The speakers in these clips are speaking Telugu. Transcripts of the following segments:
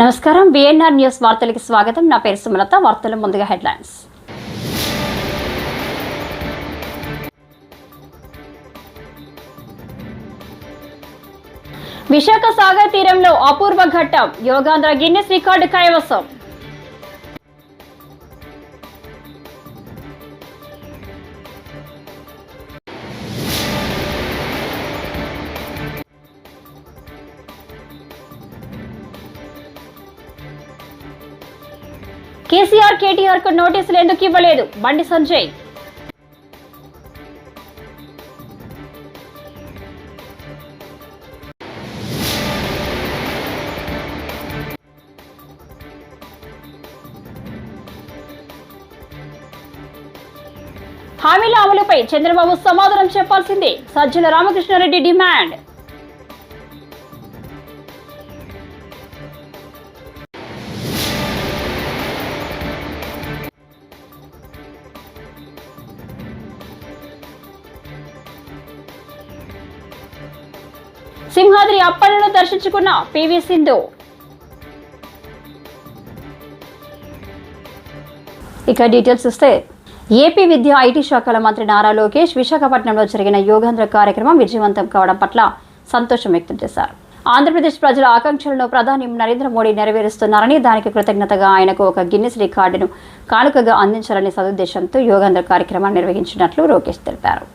నమస్కారం. బిఎన్ఆర్ న్యూస్ వార్తలకు స్వాగతం. నా పేరు సుమలత. వార్తలు ముందుగా హెడ్లైన్స్. విశాఖ సాగర్ తీరంలో అపూర్వ ఘట్టం. యోగాంధ్ర గిన్నెస్ రికార్డు కైవసం. కేసీఆర్ కేటీఆర్కు నోటీసులు ఎందుకు ఇవ్వలేదు? బండి సంజయ్. హామీల అమలుపై చంద్రబాబు సమాధానం చెప్పాల్సిందే. సజ్జల రామకృష్ణారెడ్డి డిమాండ్. అప్పలను దర్శించుకున్న పివి సింధు. ఇక డీటెయిల్స్ ఇస్తే ఏపీ విద్య ఐటీ శాఖల మంత్రి నారా లోకేష్ విశాఖపట్నంలో జరిగిన యోగాంధ్ర కార్యక్రమం విజయవంతం కావడం పట్ల సంతోషం వ్యక్తం చేశారు. ఆంధ్రప్రదేశ్ ప్రజల ఆకాంక్షలను ప్రధాని నరేంద్ర మోడీ నెరవేరుస్తున్నారని దానికి కృతజ్ఞతగా ఆయనకు ఒక గిన్నెస్ రికార్డును కానుకగా అందించాలనే సదుద్దేశంతో యోగాంధ్ర కార్యక్రమాన్ని నిర్వహించినట్లు లోకేష్ తెలిపారు.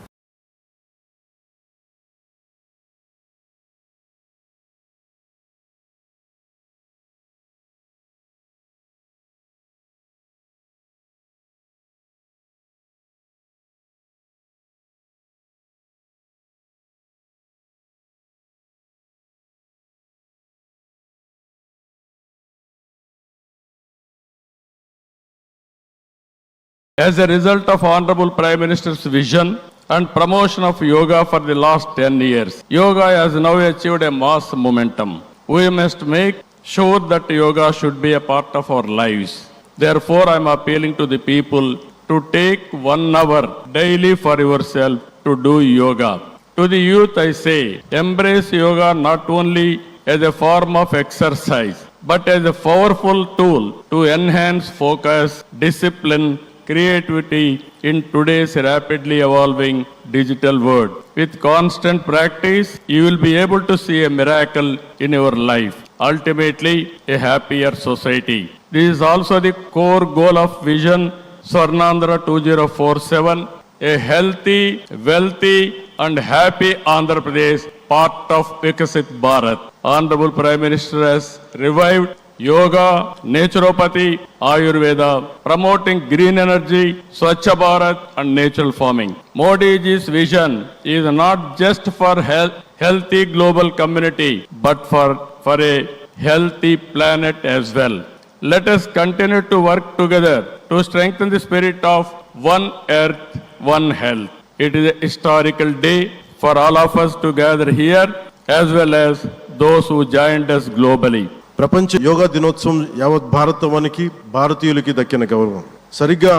As a result of Honorable Prime Minister's vision and promotion of yoga for the last 10 years, yoga has now achieved a mass momentum. We must make sure that yoga should be a part of our lives. Therefore, I am appealing to the people to take one hour daily for yourself to do yoga. To the youth, I say, embrace yoga not only as a form of exercise, but as a powerful tool to enhance focus, discipline, creativity in today's rapidly evolving digital world. With constant practice, you will be able to see a miracle in your life. Ultimately, a happier society. This is also the core goal of Vision Swarnandhra 2047, a healthy, wealthy, and happy Andhra Pradesh, part of Vikasit Bharat. Honorable Prime Minister has revived yoga, naturopathy, Ayurveda, promoting green energy, Swachh Bharat and natural farming. Modi's vision is not just for a healthy global community but for, for a healthy planet as well. Let us continue to work together to strengthen the spirit of one earth, one health. It is a historical day for all of us to gather here as well as those who joined us globally. ప్రపంచ యోగా దినోత్సవం యావత్ భారతవానికి భారతీయులకి దక్కిన గౌరవం. సరిగ్గా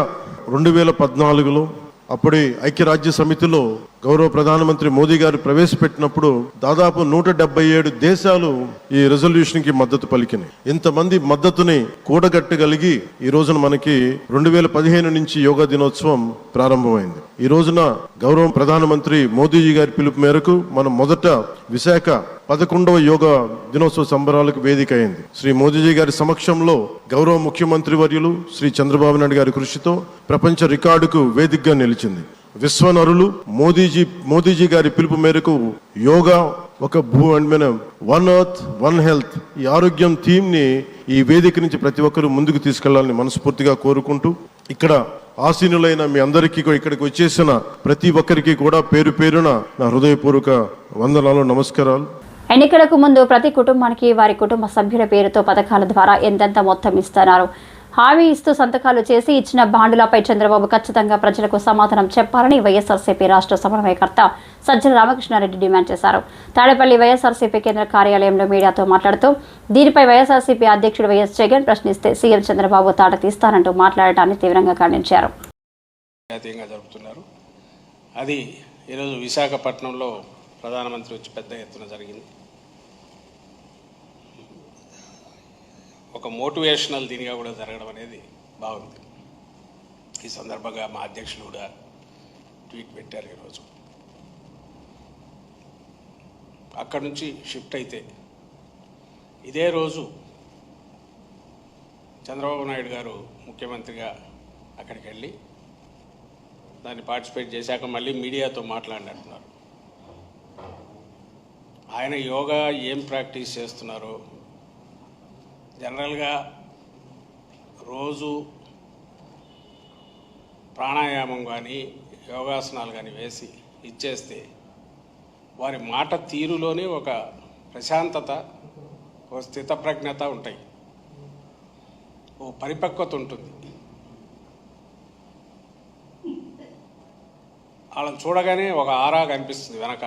రెండు వేల పద్నాలుగులో అప్పుడే ఐక్యరాజ్య సమితిలో గౌరవ ప్రధానమంత్రి మోదీ గారు ప్రవేశపెట్టినప్పుడు దాదాపు నూట డెబ్బై ఏడు దేశాలు ఈ రెజల్యూషన్కి మద్దతు పలికినాయి. ఇంతమంది మద్దతుని కూడగట్టగలిగి ఈ రోజున మనకి రెండు వేల పదిహేను నుంచి యోగా దినోత్సవం ప్రారంభమైంది. ఈ రోజున గౌరవ ప్రధానమంత్రి మోదీజీ గారి పిలుపు మేరకు మనం మొదట విశాఖ పదకొండవ యోగా దినోత్సవ సంబరాలకు వేదిక అయింది. శ్రీ మోదీజీ గారి సమక్షంలో గౌరవ ముఖ్యమంత్రి వర్యులు శ్రీ చంద్రబాబు నాయుడు గారి కృషితో ప్రపంచ రికార్డుకు వేదికగా నిలిచింది. విశ్వనరులు మోదీజీ మోదీజీ గారి పిలుపు మేరకు యోగా ఒక భూ అండ్ మన వన్ ఎర్త్ వన్ హెల్త్ ఈ ఆరోగ్యం థీమ్ని ఈ వేదిక నుంచి ప్రతి ఒక్కరూ ముందుకు తీసుకెళ్ళాలని మనస్ఫూర్తిగా కోరుకుంటూ ఇక్కడ ఆసీనులైన మీ అందరికీ ఇక్కడికి వచ్చేసిన ప్రతి ఒక్కరికి కూడా పేరు పేరున నా హృదయపూర్వక వందనాలు నమస్కారాలు. ఎన్నికలకు ముందు ప్రతి కుటుంబానికి వారి కుటుంబ సభ్యుల పేరుతో పథకాల ద్వారా ఎంతెంత మొత్తం ఇస్తున్నారు? హామీ ఇస్తూ సంతకాలు చేసి ఇచ్చిన బాండులపై చంద్రబాబు ఖచ్చితంగా ప్రజలకు సమాధానం చెప్పాలని వైఎస్ఆర్సీపీ రాష్ట్ర సమన్వయకర్త సజ్జల రామకృష్ణారెడ్డి డిమాండ్ చేశారు. తాడేపల్లి వైఎస్ఆర్సీపీ కేంద్ర కార్యాలయంలో మీడియాతో మాట్లాడుతూ దీనిపై వైఎస్ఆర్సీపీ అధ్యక్షుడు వైఎస్ జగన్ ప్రశ్నిస్తే సీఎం చంద్రబాబు తాట తీస్తానంటూ మాట్లాడటాన్ని తీవ్రంగా ఖండించారు. అది ఈరోజు విశాఖపట్నంలో ప్రధానమంత్రి వచ్చి పెద్ద ఎత్తున జరిగింది. ఒక మోటివేషనల్ దీనిగా కూడా జరగడం అనేది బాగుంది. ఈ సందర్భంగా మా అధ్యక్షులు కూడా ట్వీట్ పెట్టారు ఈరోజు. అక్కడి నుంచి షిఫ్ట్ అయితే ఇదే రోజు చంద్రబాబు నాయుడు గారు ముఖ్యమంత్రిగా అక్కడికి వెళ్ళి దాన్ని పార్టిసిపేట్ చేశాక మళ్ళీ మీడియాతో మాట్లాడినట్టున్నారు. ఆయన యోగా ఏం ప్రాక్టీస్ చేస్తున్నారో జనరల్గా రోజు ప్రాణాయామం కానీ యోగాసనాలు కానీ వేసి ఇచ్చేస్తే వారి మాట తీరులోనే ఒక ప్రశాంతత ఒక స్థితప్రజ్ఞత ఉంటాయి. ఓ పరిపక్వత ఉంటుంది. వాళ్ళని చూడగానే ఒక ఆరా కనిపిస్తుంది వెనక.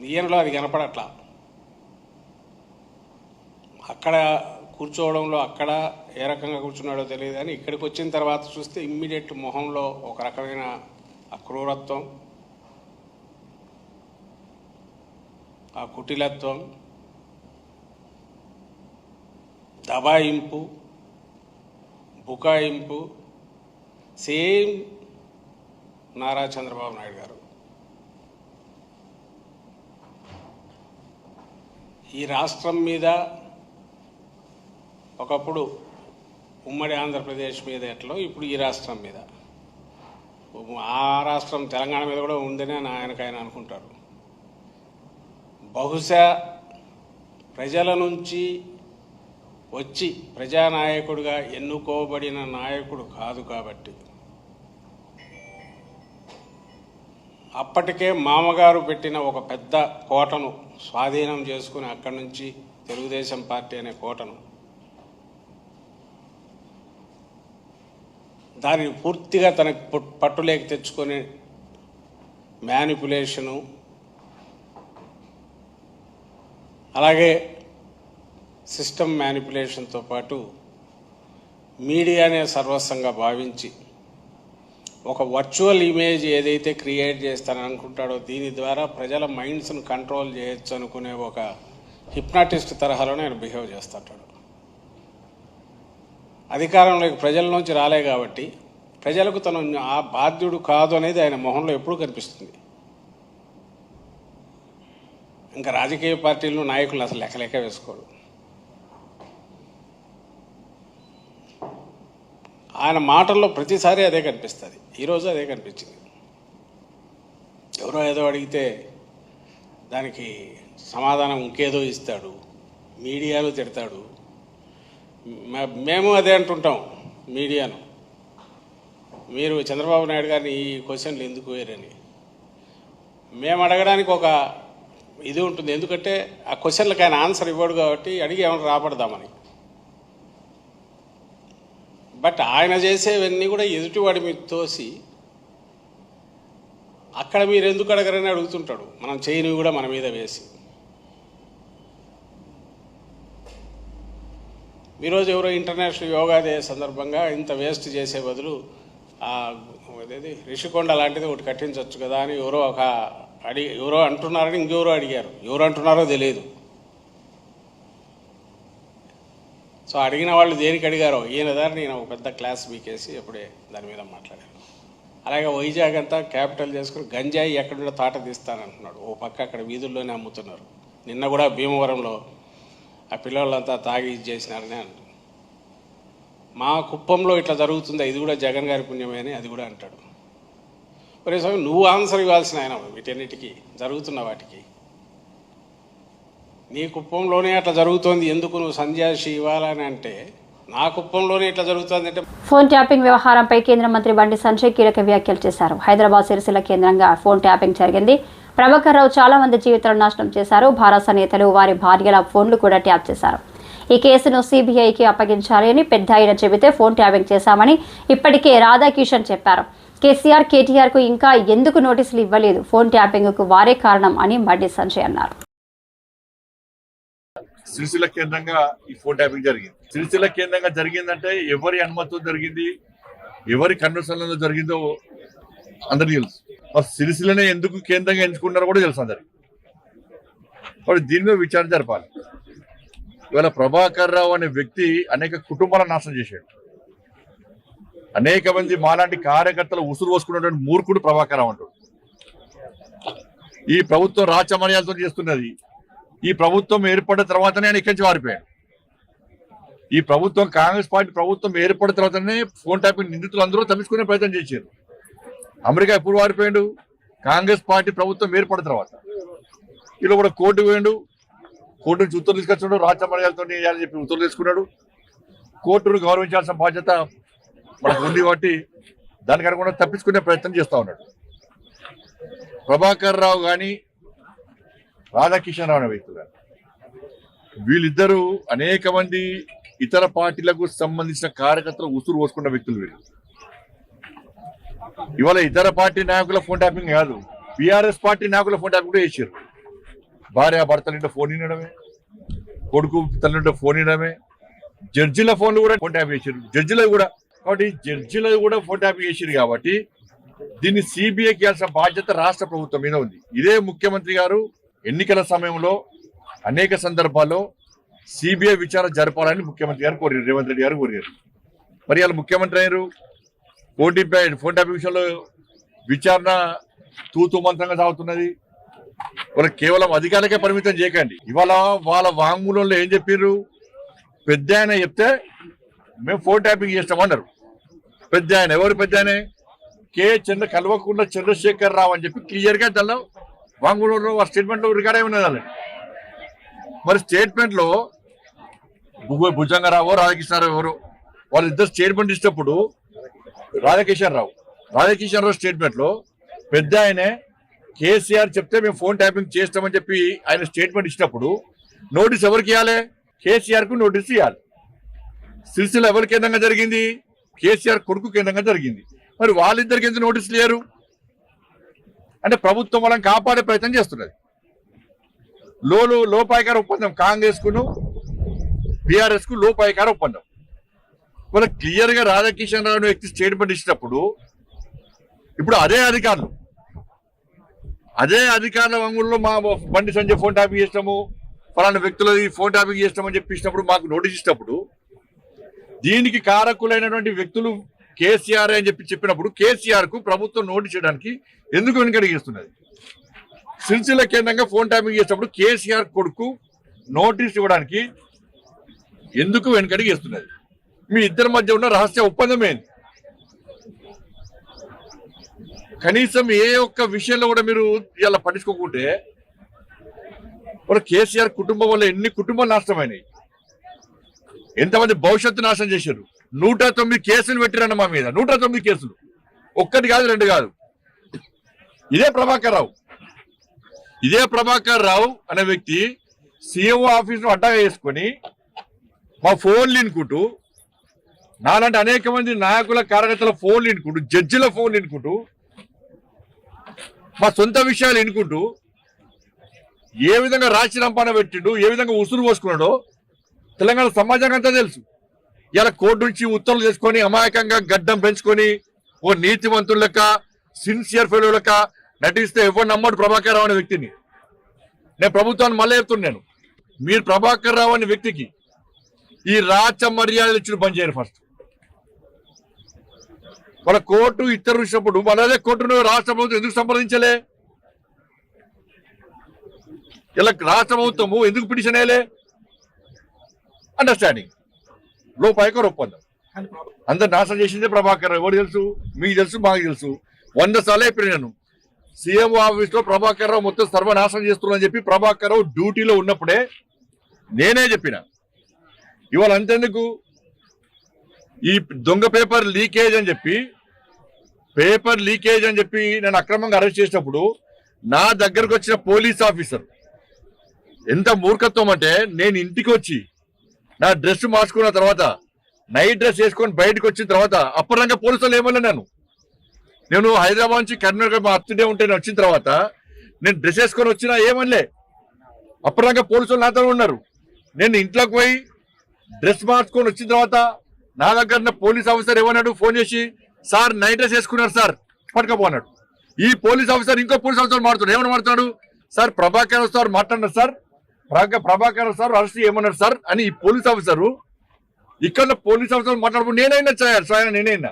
నీయనలో అది కనపడట్లా. అక్కడ కూర్చోవడంలో అక్కడ ఏ రకంగా కూర్చున్నాడో తెలియదు కానీ ఇక్కడికి వచ్చిన తర్వాత చూస్తే ఇమ్మీడియట్ మొహంలో ఒక రకమైన అక్రూరత్వం ఆ కుటిలత్వం దబాయింపు బుకాయింపు. సేమ్ నారా చంద్రబాబు నాయుడు గారు. ఈ రాష్ట్రం మీద ఒకప్పుడు ఉమ్మడి ఆంధ్రప్రదేశ్ మీద ఎట్లో ఇప్పుడు ఈ రాష్ట్రం మీద. ఆ రాష్ట్రం తెలంగాణ మీద కూడా ఉందని అని అనుకుంటారు. బహుశా ప్రజల నుంచి వచ్చి ప్రజానాయకుడిగా ఎన్నుకోబడిన నాయకుడు కాదు కాబట్టి. అప్పటికే మామగారు పెట్టిన ఒక పెద్ద కోటను స్వాధీనం చేసుకుని అక్కడి నుంచి తెలుగుదేశం పార్టీ అనే కోటను దాన్ని పూర్తిగా తనకు పట్టులేక తెచ్చుకొని మ్యానిపులేషను అలాగే సిస్టమ్ మ్యానిపులేషన్తో పాటు మీడియానే సర్వస్వంగా భావించి ఒక వర్చువల్ ఇమేజ్ ఏదైతే క్రియేట్ చేస్తానని అనుకుంటాడో దీని ద్వారా ప్రజల మైండ్స్ను కంట్రోల్ చేయొచ్చు అనుకునే ఒక హిప్నాటిస్ట్ తరహాలోనే ఆయన బిహేవ్ చేస్తుంటాడు. అధికారంలోకి ప్రజల నుంచి రాలే కాబట్టి ప్రజలకు తను ఆ బాధ్యుడు కాదు అనేది ఆయన మొహంలో ఎప్పుడూ కనిపిస్తుంది. ఇంకా రాజకీయ పార్టీలు నాయకులు అసలు లెక్క లెక్క వేసుకోడు ఆయన మాటల్లో ప్రతిసారి అదే కనిపిస్తుంది. ఈరోజు అదే కనిపించింది. ఎవరో ఏదో అడిగితే దానికి సమాధానం ఇంకేదో ఇస్తాడు. మీడియాలో తిడతాడు. మేము అదే అంటుంటాం మీడియాను. మీరు చంద్రబాబు నాయుడు గారిని ఈ క్వశ్చన్లు ఎందుకు వేరని మేము అడగడానికి ఒక ఇది ఉంటుంది. ఎందుకంటే ఆ క్వశ్చన్లకు ఆయన ఆన్సర్ ఇవ్వడు కాబట్టి అడిగి ఏమైనా రాబడదామని. బట్ ఆయన చేసేవన్నీ కూడా ఎదుటివాడి మీద తోసి అక్కడ మీరు ఎందుకు అడగరని అడుగుతుంటాడు. మనం చేయనివి కూడా మన మీద వేసి. ఈరోజు ఎవరో ఇంటర్నేషనల్ యోగా డే సందర్భంగా ఇంత వేస్ట్ చేసే బదులు అదేది రిషికొండ లాంటిది ఒకటి కట్టించవచ్చు కదా అని ఎవరో ఒక అడిగి ఎవరో అంటున్నారని ఇంకెవరో అడిగారు. ఎవరు అంటున్నారో తెలియదు సో అడిగిన వాళ్ళు దేనికి అడిగారో? ఈయన దారి నేను ఒక పెద్ద క్లాస్ బీకేసి అప్పుడే దాని మీద మాట్లాడాను అలాగే వైజాగ్ అంతా క్యాపిటల్ చేసుకుని గంజాయి ఎక్కడుండో తాట తీస్తానంటున్నాడు. ఓ పక్క అక్కడ వీధుల్లోనే అమ్ముతున్నారు. నిన్న కూడా భీమవరంలో ఆ పిల్లలంతా తాగి ఇది చేసినారని అంటారు. మా కుప్పంలో ఇట్లా జరుగుతుంది? ఇది కూడా జగన్ గారి పుణ్యమే అని అది కూడా అంటాడు. ఒరే స్వామి నువ్వు ఆన్సర్ ఇవ్వాల్సిన ఆయన వీటన్నిటికీ జరుగుతున్న వాటికి. నీ కుప్పంలోనే అట్లా జరుగుతోంది ఎందుకు నువ్వు సంధ్యాషి ఇవ్వాలని అంటే నా కుప్పంలోనే ఇట్లా జరుగుతుంది అంటే ఫోన్ ట్యాపింగ్ వ్యవహారంపై కేంద్ర మంత్రి బండి సంజయ్ కీలక వ్యాఖ్యలు చేశారు. హైదరాబాద్ సిరిసిల్ల కేంద్రంగా ఫోన్ ట్యాపింగ్ జరిగింది. ప్రభాకర్ రావు చాలా మంది జీవితాలను నాశనం చేశారు. భారత నేతలు వారి భార్యల ఫోన్లు కూడా ట్యాప్ చేశారు. ఈ కేసును సిబిఐకి అప్పగించాలి అని పెద్ద ఆయన చెబితే ఫోన్ ట్యాపింగ్ చేశామని ఇప్పటికే రాధాకిషన్ చెప్పారు. కేసీఆర్ కేటీఆర్కు ఇంకా ఎందుకు నోటీసులు ఇవ్వలేదు? ఫోన్ ట్యాపింగ్కు వారే కారణం అని బండి సంజయ్ అన్నారు. సిరిసిల్ల కేంద్రంగా ఈ ఫోన్ ట్యాపింగ్ జరిగింది. సిరిసిల్ల కేంద్రంగా జరిగిందంటే ఎవరి అనుమతితో జరిగింది? ఎవరి కన్వర్సన్లో జరిగిందో అందరికీ తెలుసు. మరి సిరిసిలనే ఎందుకు కేంద్రంగా ఎంచుకున్నారో కూడా తెలుసు అందరికి. మరి దీని మీద విచారణ జరపాలి. ఇవాళ ప్రభాకర్ రావు అనే వ్యక్తి అనేక కుటుంబాలను నాశనం చేశాడు. అనేక మంది మాలాంటి కార్యకర్తలు ఉసురు పోసుకున్నటువంటి మూర్ఖుడు ప్రభాకర్ రావు అంటాడు. ఈ ప్రభుత్వం రాచమర్యాదతో చేస్తున్నది. ఈ ప్రభుత్వం ఏర్పడిన తర్వాతనే ఆయన ఇక్కడి నుంచి ఈ ప్రభుత్వం కాంగ్రెస్ పార్టీ ప్రభుత్వం ఏర్పడిన తర్వాతనే ఫోన్ ట్యాపింగ్ నిందితులు అందరూ తప్పించుకునే ప్రయత్నం చేశారు. అమెరికా ఎప్పుడు వాడిపోయాడు కాంగ్రెస్ పార్టీ ప్రభుత్వం ఏర్పడిన తర్వాత. ఇలా కూడా కోర్టు పోయాడు కోర్టు నుంచి ఉత్తర్వులు తీసుకొచ్చాడు రాజ్య మర్యాదతో చెప్పి ఉత్తర్వులు తీసుకున్నాడు. కోర్టును గౌరవించాల్సిన బాధ్యత మనకు ఉంది కాబట్టి దానికి అనుకుండా తప్పించుకునే ప్రయత్నం చేస్తా ఉన్నాడు. ప్రభాకర్ రావు కానీ రాధాకిషన్ రావు అనే వ్యక్తులు కానీ వీళ్ళిద్దరూ అనేక మంది ఇతర పార్టీలకు సంబంధించిన కార్యకర్తలు ఉసురు పోసుకున్న వ్యక్తులు వీళ్ళు. ఇవాళ ఇతర పార్టీ నాయకుల ఫోన్ ట్యాపింగ్ కాదు. బీఆర్ఎస్ పార్టీ నాయకుల ఫోన్ ట్యాపింగ్ కూడా చేశారు భార్య భర్తల ఫోన్ వినడమే కొడుకు తల్లింటో ఫోన్ వినడమే జడ్జిల ఫోన్లు కూడా ఫోన్ ట్యాప్ చేశారు జడ్జిలో కూడా కాబట్టి జడ్జిలో కూడా ఫోన్ ట్యాప్ చేశారు కాబట్టి దీన్ని సిబిఐకి ఇవ్వాల్సిన బాధ్యత రాష్ట్ర ప్రభుత్వం మీద ఉంది. ఇదే ముఖ్యమంత్రి గారు ఎన్నికల సమయంలో అనేక సందర్భాల్లో సిబిఐ విచారణ జరపాలని ముఖ్యమంత్రి గారు కోరారు. రేవంత్ రెడ్డి గారు కోరారు. మరి వాళ్ళు ముఖ్యమంత్రి అయ్యారు. ఓటీపై ఫోన్ ట్యాప్ విషయంలో విచారణ తూతుమంతంగా సాగుతున్నది. వాళ్ళు కేవలం అధికారులకే పరిమితం చేయకండి. ఇవాళ వాళ్ళ వాంగ్మూలంలో ఏం చెప్పారు పెద్ద ఆయన చెప్తే మేము ఫోన్ ట్యాపింగ్ చేస్తామన్నారు. పెద్ద ఆయన ఎవరు పెద్ద ఆయన? కే చంద్ర కల్వకుండా చంద్రశేఖర్ రావు అని చెప్పి క్లియర్గా దానిలో వాంగ్మూలంలో వాళ్ళ స్టేట్మెంట్లో రికార్డ్ అయి ఉన్నది వాళ్ళని. మరి స్టేట్మెంట్లో భుజంగరావు రాధాకృష్ణారావు ఎవరు? వాళ్ళిద్దరు స్టేట్మెంట్ ఇచ్చినప్పుడు రాధాకిషన్ రావు. రాధాకిషన్ రావు స్టేట్మెంట్లో పెద్ద ఆయనే కేసీఆర్ చెప్తే మేము ఫోన్ ట్యాపింగ్ చేస్తామని చెప్పి ఆయన స్టేట్మెంట్ ఇచ్చినప్పుడు నోటీస్ ఎవరికి ఇవ్వాలి? కేసీఆర్కు నోటీస్ ఇవ్వాలి. సిరిసిల్ల ఎవరి కేంద్రంగా జరిగింది? కేసీఆర్ కొడుకు కేంద్రంగా జరిగింది. మరి వాళ్ళిద్దరికి ఎందుకు నోటీస్ లేరు అంటే ప్రభుత్వం వాళ్ళని కాపాడే ప్రయత్నం చేస్తున్నది. లోలు లోపాయకార ఒప్పందం. కాంగ్రెస్ కును బీఆర్ఎస్కు లోపాయకార ఒప్పందం. వాళ్ళ క్లియర్గా రాధాకిషన్ రావు వ్యక్తి స్టేట్మెంట్ ఇచ్చినప్పుడు ఇప్పుడు అదే అధికారులు. అదే అధికారుల వంగుల్లో మా బండి సంజయ్ ఫోన్ టాపిక్ చేస్తాము ఫలానా వ్యక్తులు ఫోన్ టాపిక్ చేస్తామని చెప్పినప్పుడు మాకు నోటీస్ ఇచ్చినప్పుడు దీనికి కారకులైనటువంటి వ్యక్తులు కేసీఆర్ అని చెప్పి చెప్పినప్పుడు కేసీఆర్కు ప్రభుత్వం నోటీస్ చేయడానికి ఎందుకు వెనుకడిగిస్తున్నది సిరిసిల్ల కేంద్రంగా ఫోన్ టాపింగ్ చేసినప్పుడు కేసీఆర్ కొడుకు నోటీస్ ఇవ్వడానికి ఎందుకు వెనుకడిగిస్తున్నది మీ ఇద్దరి మధ్య ఉన్న రహస్య ఒప్పందం ఏంది? కనీసం ఏ ఒక్క విషయంలో కూడా మీరు ఇలా పట్టించుకోకుంటే కేసీఆర్ కుటుంబం వల్ల ఎన్ని కుటుంబాలు నాశనమైనాయి? ఎంతమంది భవిష్యత్తు నాశనం చేశారు? నూట తొమ్మిది కేసులు పెట్టిరన్న మా మీద. నూట తొమ్మిది కేసులు. ఒక్కటి కాదు రెండు కాదు. ఇదే ప్రభాకర్ రావు. ఇదే ప్రభాకర్ రావు అనే వ్యక్తి సీఎంఓ ఆఫీస్ను అడ్డాగా వేసుకొని మా ఫోన్లు ఇనుకుంటూ నాలాంటి అనేక మంది నాయకుల కార్యకర్తల ఫోన్లు వినుకుంటూ జడ్జిల ఫోన్లు వినుకుంటూ మా సొంత విషయాలు ఎన్నుకుంటూ ఏ విధంగా రాచి రంపాన పెట్టిండు ఏ విధంగా ఉసురు పోసుకున్నాడో తెలంగాణ సమాజానికి అంతా తెలుసు. ఇలా కోర్టు నుంచి ఉత్తర్వులు చేసుకొని అమాయకంగా గడ్డం పెంచుకొని ఓ నీతివంతుల లెక్క సిన్సియర్ ఫెలో లెక్క నటిస్తే ఎవరు నమ్మడు ప్రభాకర్ రావు అనే వ్యక్తిని. నేను ప్రభుత్వాన్ని మళ్ళీ చెప్తున్నాను మీరు ప్రభాకర్ రావు అనే వ్యక్తికి ఈ రాచ మర్యాదలు ఇచ్చిన బంద్ చేయరు ఫస్ట్ వాళ్ళ కోర్టు ఇద్దరు ఇచ్చినప్పుడు వాళ్ళదే కోర్టును రాష్ట్ర ప్రభుత్వం ఎందుకు సంప్రదించలే? ఇలా రాష్ట్ర ప్రభుత్వము ఎందుకు పిటిషన్ వేయలే? అండర్స్టాండింగ్ లోపాయకర్ ఒప్పందం. అందరు నాశనం చేసిందే ప్రభాకర్ ఎవరు తెలుసు? మీకు తెలుసు మాకు తెలుసు. వంద సార్లు చెప్పిన నేను. సీఎం ఆఫీస్లో ప్రభాకర్ రావు మొత్తం సర్వనాశనం చేస్తున్నారని చెప్పి ప్రభాకర్ రావు డ్యూటీలో ఉన్నప్పుడే నేనే చెప్పిన. ఇవాళ అంతెందుకు? ఈ దొంగ పేపర్ లీకేజ్ అని చెప్పి పేపర్ లీకేజ్ అని చెప్పి నేను అక్రమంగా అరెస్ట్ చేసినప్పుడు నా దగ్గరకు వచ్చిన పోలీస్ ఆఫీసర్ ఎంత మూర్ఖత్వం అంటే నేను ఇంటికి వచ్చి నా డ్రెస్ మార్చుకున్న తర్వాత నైట్ డ్రెస్ వేసుకొని బయటకు వచ్చిన తర్వాత అప్పటిదాకా పోలీసులు ఏమన్నా నేను నేను హైదరాబాద్ నుంచి కర్ణాటక మా అత్తుడే ఉంటే నేను వచ్చిన తర్వాత నేను డ్రెస్ వేసుకొని వచ్చినా ఏమనలే. అప్పటిదాకా పోలీసులు నాతో ఉన్నారు. నేను ఇంట్లోకి పోయి డ్రెస్ మార్చుకొని వచ్చిన తర్వాత నా దగ్గర ఉన్న పోలీస్ ఆఫీసర్ ఏమన్నాడు ఫోన్ చేసి సార్ నైట్ డ్రెస్ వేసుకున్నారు సార్. పట్టుకపోన్నాడు. ఈ పోలీస్ ఆఫీసర్ ఇంకో పోలీస్ ఆఫీసర్ మాడుతున్నాడు ఏమని మాడుతున్నాడు సార్ ప్రభాకర్ సార్ మాట్లాడినారు sir. Prabha Prabhakar sir arrest ఏమన్నారు సార్? అని ఈ పోలీస్ ఆఫీసరు ఇక్కడ పోలీస్ ఆఫీసర్ మాట్లాడుకుంటూ నేనైనా సార్ స్వయం నేనైనా.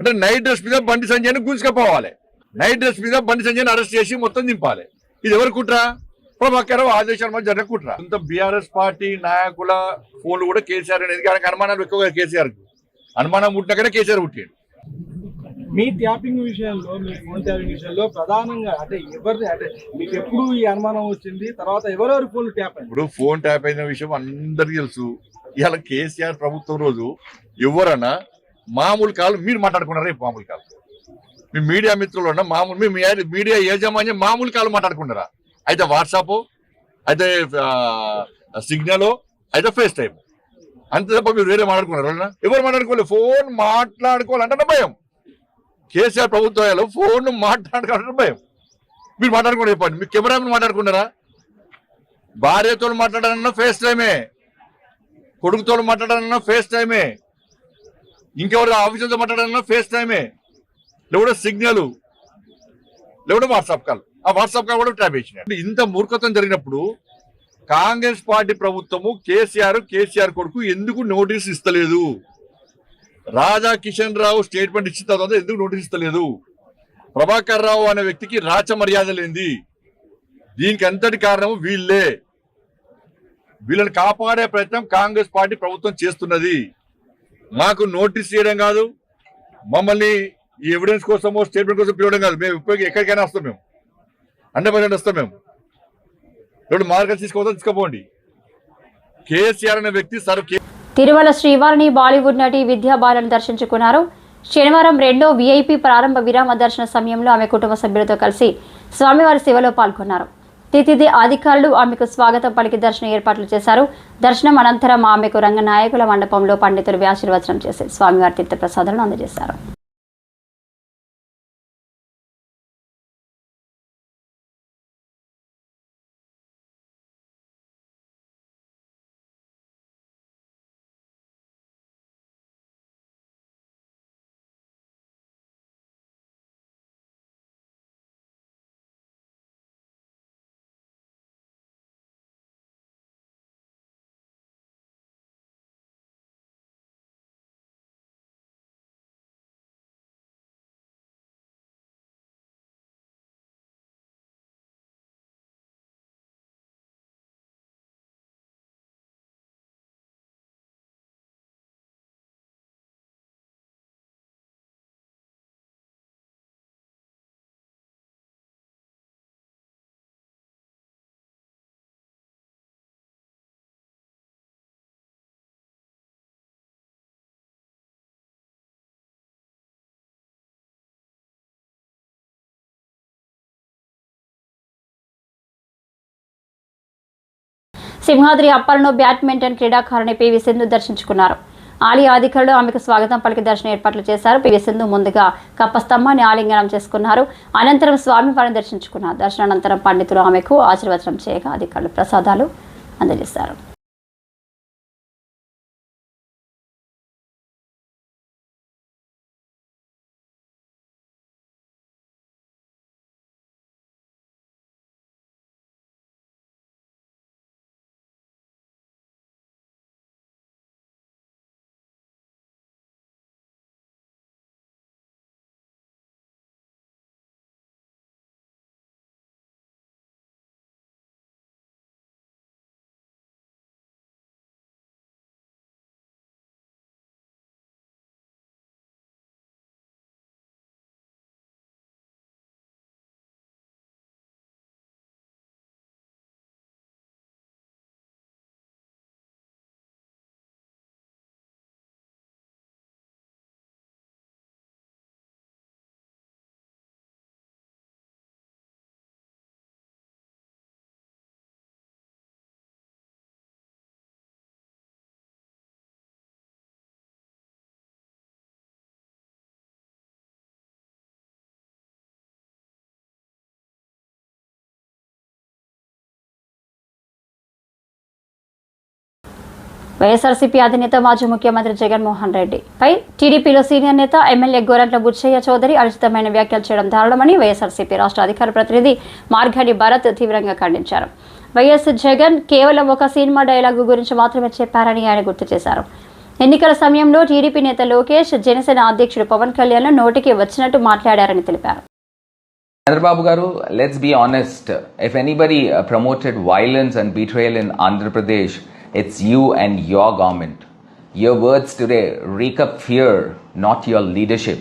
అంటే నైట్ డ్రెస్ మీద బండి సంజయ్ని గుంజుకపోవాలి. నైట్ డ్రెస్ మీద బండి సంజయ్ని అరెస్ట్ చేసి మొత్తం దింపాలి. ఇది ఎవరు కుట్రా? ప్రభాకర్ ఆదేశాల మధ్య జరిగిన కుట్ర ఇంత బీఆర్ఎస్ పార్టీ నాయకుల ఫోన్లు కూడా కేసీఆర్ అనేది ఆయనకు అనుమానాలు ఎక్కువగా కేసీఆర్ అనుమానం పుట్టినాకనే కేసీఆర్ పుట్టాడు. మీ ట్యాపింగ్ విషయంలో మీ ఫోన్ ట్యాపింగ్ విషయంలో ప్రధానంగా అంటే ఎవరిది అంటే మీకు ఎప్పుడు ఈ అనుమానం వచ్చింది? తర్వాత ఎవరెవరి ఫోన్లు ట్యాప్ అయింది ఇప్పుడు ఫోన్ ట్యాప్ అయిన విషయం అందరికీ తెలుసు. ఇవాళ కేసీఆర్ ప్రభుత్వం రోజు ఎవరన్నా మామూలు కాలు మీరు మాట్లాడుకున్నారా రేపు మామూలు కాలు? మీ మీడియా మిత్రులు ఉన్న మామూలు మీ మీ- మీడియా యాజమాన్యం మామూలు కాలు మాట్లాడుకున్నారా? అయితే వాట్సాప్ అయితే సిగ్నల్ అయితే ఫేస్ టైం అంతే తప్ప మీరు వేరే మాట్లాడుకున్నారు ఎవరు మాట్లాడుకోలేదు ఫోన్ మాట్లాడుకోవాలంటే భయం. కేసీఆర్ ప్రభుత్వాలు ఫోన్ మాట్లాడుకోవాలంటే భయం. మీరు మాట్లాడుకోండి చెప్పండి. మీ కెమెరా మాట్లాడుకున్నారా? భార్యతో మాట్లాడాలన్నా ఫేస్ టైమే కొడుకుతో మాట్లాడాలన్నా ఫేస్ టైమే ఇంకెవరు ఆఫీసర్తో మాట్లాడాలన్నా ఫేస్ టైమే లేకపోతే సిగ్నల్. లేకపోతే వాట్సాప్ కాల్. ఆ వాట్సాప్ కాల్ కూడా ట్యాప్ చేసిన ఇంత మూర్ఖత్వం జరిగినప్పుడు కాంగ్రెస్ పార్టీ ప్రభుత్వము కేసీఆర్ కేసీఆర్ కొడుకు ఎందుకు నోటీస్ ఇస్తలేదు? రాజా కిషన్ రావు స్టేట్మెంట్ ఇచ్చిన తర్వాత ఎందుకు నోటీస్ ఇస్తలేదు? ప్రభాకర్ రావు అనే వ్యక్తికి రాచ మర్యాద లేనిది. దీనికి అంతటి కారణము వీళ్ళే. వీళ్ళని కాపాడే ప్రయత్నం కాంగ్రెస్ పార్టీ ప్రభుత్వం చేస్తున్నది. మాకు నోటీస్ చేయడం కాదు. మమ్మల్ని ఈ ఎవిడెన్స్ కోసమో స్టేట్మెంట్ కోసం పిలవడం కాదు. మేము ఉపయోగం ఎక్కడికైనా వస్తాం మేము. హండ్రెడ్ పర్సెంట్ వస్తాం మేము. ఇప్పుడు మార్గం తీసుకోవద్దా తీసుకోపోండి. కేసీఆర్ అనే వ్యక్తి సర్ తిరుమల శ్రీవారిని బాలీవుడ్ నటి విద్యా బాలను దర్శించుకున్నారు. శనివారం రెండో వీఐపీ ప్రారంభ విరామ దర్శన సమయంలో ఆమె కుటుంబ సభ్యులతో కలిసి స్వామివారి సేవలో పాల్గొన్నారు. తితిది అధికారులు ఆమెకు స్వాగతం పలికి దర్శన ఏర్పాట్లు చేశారు. దర్శనం అనంతరం ఆమెకు రంగనాయకుల మండపంలో పండితులు వ్యాశీర్వచనం చేసి స్వామివారి తీర్థ ప్రసాదాలను అందజేశారు. సింహాద్రి అప్పాలను బ్యాడ్మింటన్ క్రీడాకారిణి పివి సింధు దర్శించుకున్నారు. ఆలయ అధికారులు ఆమెకు స్వాగతం పలికి దర్శన ఏర్పాట్లు చేశారు. పివి సింధు ముందుగా కప్ప స్తంభాన్ని ఆలింగనం చేసుకున్నారు. అనంతరం స్వామివారిని దర్శించుకున్నారు. దర్శనానంతరం పండితులు ఆమెకు ఆశీర్వచనం చేయగా అధికారులు ప్రసాదాలు అందజేశారు. వైఎస్ఆర్సీపీ అధినేత మాజీ ముఖ్యమంత్రి జగన్మోహన్ రెడ్డి. పై టీడీపీలో సీనియర్ నేత ఎమ్మెల్యే గోరంట్ల బుచ్చయ్య చౌదరి అనుచితమైన వ్యాఖ్యలు చేయడం దారుణమని వైఎస్ఆర్సీపీ రాష్ట్ర అధికార ప్రతినిధి మార్గాని భరత్ తీవ్రంగా ఖండించారు. వైఎస్ జగన్ కేవలం ఒక సినిమా డైలాగు గురించి మాత్రమే చెప్పారని ఆయన గుర్తు చేశారు. ఎన్నికల సమయంలో టీడీపీ నేత లోకేష్ జనసేన అధ్యక్షుడు పవన్ కళ్యాణ్ నోటికి వచ్చినట్టు మాట్లాడారని తెలిపారు. Chandrababu Garu, let's be honest. If anybody uh, promoted violence and betrayal in Andhra Pradesh, it's you and your government. Your words today reek up fear, not your leadership.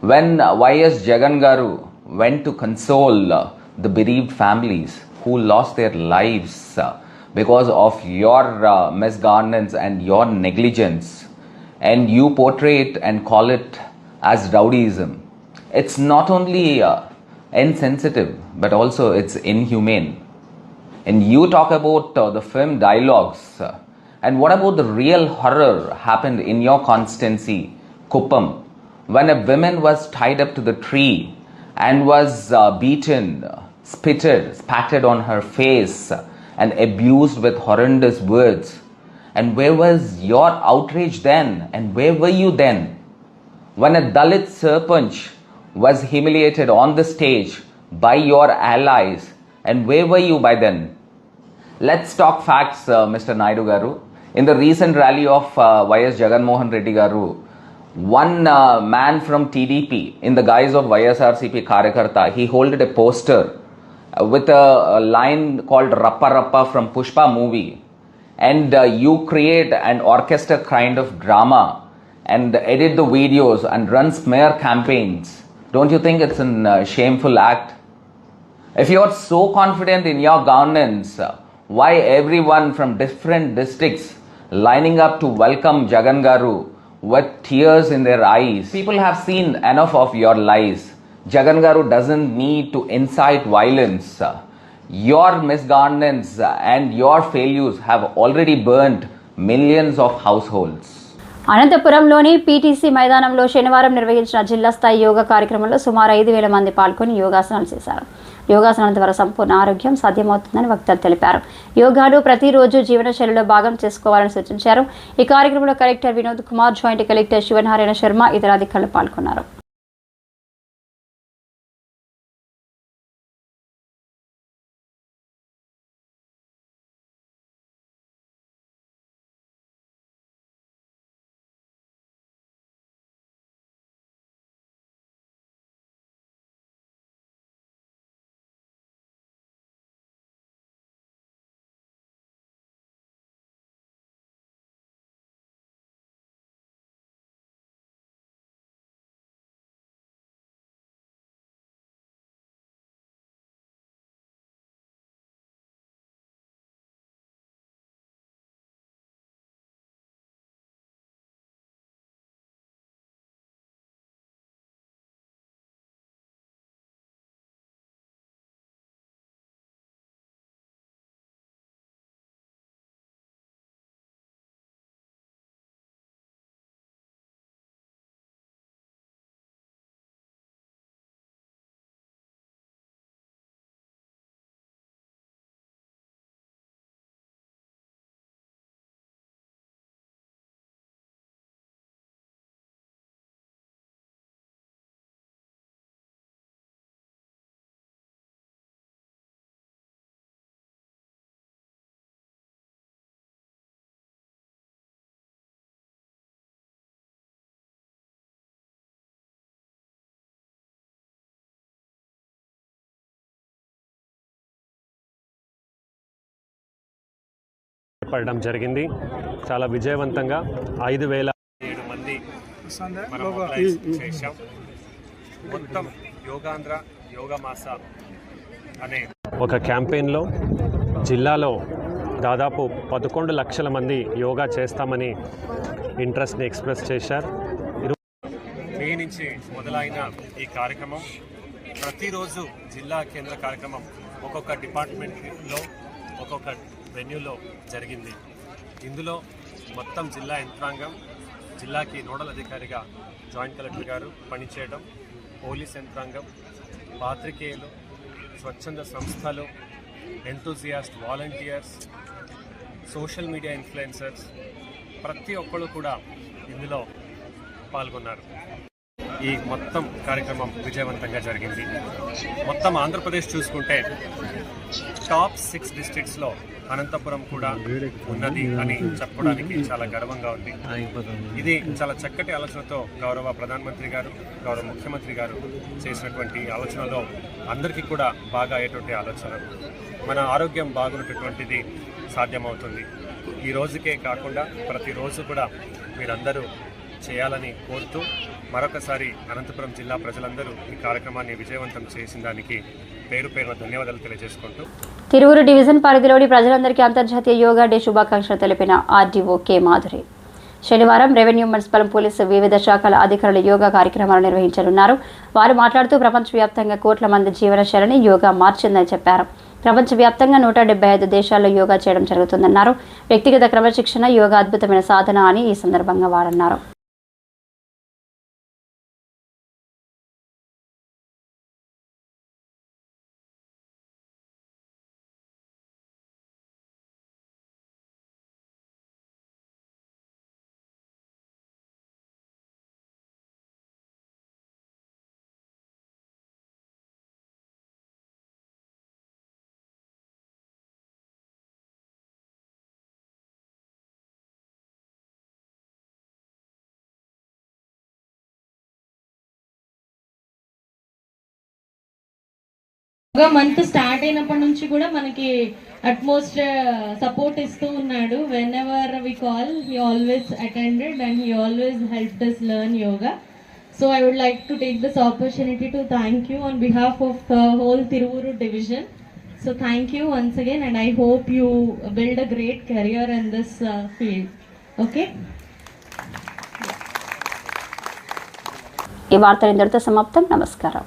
When Y.S. Jagan Garu went to console uh, the bereaved families who lost their lives uh, because of your uh, misgovernance and your negligence, and you portray it and call it as rowdyism, it's not only uh, insensitive but also it's inhumane and you talk about uh, the film dialogues and what about the real horror happened in your constancy kuppam? When a woman was tied up to the tree and was uh, beaten spitted spatted on her face and abused with horrendous words. And where was your outrage then? And where were you then? When a Dalit Sarpanch was humiliated on the stage by your allies, and where were you by then? Let's let's talk facts mister Naidu garu in the recent rally of Mohan Reddy Garu, one one man from TDP, in the guise of YSRCP karakarta, he held a poster with a line called Rappa Rappa from Pushpa movie. And uh, you create an orchestra kind of drama and edit the videos and run smear campaigns. Don't you think it's a uh, shameful act? If you're so confident in your governance, uh, why everyone from different districts lining up to welcome Jagan garu with tears in their eyes people have seen enough of your life Jagan garu doesn't need to incite violence your misgovernance and your failures have already burned millions of households అనంతపురంలోని PTC మైదానంలో శనివారం నిర్వహించిన జిల్లా స్థాయి యోగా కార్యక్రమంలో సుమారు ఐదు వేల మంది పాల్గొని యోగాసనాలు చేశారు. యోగాసనాల ద్వారా సంపూర్ణ ఆరోగ్యం సాధ్యమవుతుందని వక్తలు తెలిపారు. యోగాను ప్రతిరోజు జీవనశైలిలో భాగం చేసుకోవాలని సూచించారు. ఈ కార్యక్రమంలో collector Vinod Kumar joint collector Sivanarayana Sharma ఇతర అధికారులు పాల్గొన్నారు. పడడం జరిగింది. చాలా విజయవంతంగా ఐదు వేల ఏడు మంది మొత్తం యోగాంధ్ర యోగా మాస అనే ఒక క్యాంపెయిన్లో జిల్లాలో దాదాపు పదకొండు లక్షల మంది యోగా చేస్తామని ఇంట్రెస్ట్ని ఎక్స్ప్రెస్ చేశారు. మే నుంచి మొదలైన ఈ కార్యక్రమం ప్రతిరోజు జిల్లా కేంద్ర కార్యక్రమం ఒక్కొక్క డిపార్ట్మెంట్లో ఒక్కొక్క వెన్యూలో జరిగింది. ఇందులో మొత్తం జిల్లా యంత్రాంగం జిల్లాకి నోడల్ అధికారిగా జాయింట్ కలెక్టర్ గారు పనిచేయడం పోలీస్ యంత్రాంగం పాత్రికేయులు స్వచ్ఛంద సంస్థలు enthusiast volunteers social media influencers ప్రతి ఒక్కరు కూడా ఇందులో పాల్గొన్నారు. ఈ మొత్తం కార్యక్రమం విజయవంతంగా జరిగింది. మొత్తం ఆంధ్రప్రదేశ్ చూసుకుంటే టాప్ సిక్స్ డిస్ట్రిక్ట్స్లో అనంతపురం కూడా ఉన్నది అని చెప్పడానికి చాలా గర్వంగా ఉంది. ఇది చాలా చక్కటి ఆలోచనతో గౌరవ ప్రధానమంత్రి గారు గౌరవ ముఖ్యమంత్రి గారు చేసినటువంటి ఆలోచనలో అందరికీ కూడా బాగా అయ్యేటువంటి ఆలోచన. మన ఆరోగ్యం బాగున్నటువంటిది సాధ్యమవుతుంది. ఈ రోజుకే కాకుండా ప్రతిరోజు కూడా మీరందరూ చేయాలని కోరుతూ మరొకసారి అనంతపురం జిల్లా ప్రజలందరూ ఈ కార్యక్రమాన్ని విజయవంతం చేసిన దానికి పేరు పేరున ధన్యవాదాలు తెలియజేసుకుంటూ. తిరువురు డివిజన్ పరిధిలోని ప్రజలందరికీ అంతర్జాతీయ యోగా డే శుభాకాంక్షలు తెలిపిన ఆర్డీఓ కె మాధురి. శనివారం రెవెన్యూ మున్సిపల్ పోలీసు వివిధ శాఖల అధికారులు యోగా కార్యక్రమాలు నిర్వహించనున్నారు. వారు మాట్లాడుతూ ప్రపంచవ్యాప్తంగా కోట్ల మంది జీవన శైలిని యోగా మార్చిందని చెప్పారు. ప్రపంచవ్యాప్తంగా నూట డెబ్బై ఐదు దేశాల్లో యోగా చేయడం జరుగుతుందన్నారు. వ్యక్తిగత క్రమశిక్షణ యోగా అద్భుతమైన సాధన అని ఈ సందర్భంగా వారన్నారు. మంత్ స్టార్ట్ అయినప్పటి నుంచి కూడా మనకి అట్మోస్ట్ సపోర్ట్ ఇస్తూ ఉన్నాడు. Whenever we call he always attended and he always help does learn yoga so I would like to take this opportunity to thank you on behalf of whole Tiruvuru division so thank you once again and I hope you build a great career in this field okay ఈ వార్తలు ఇంతటితో సమాప్తం. నమస్కారం.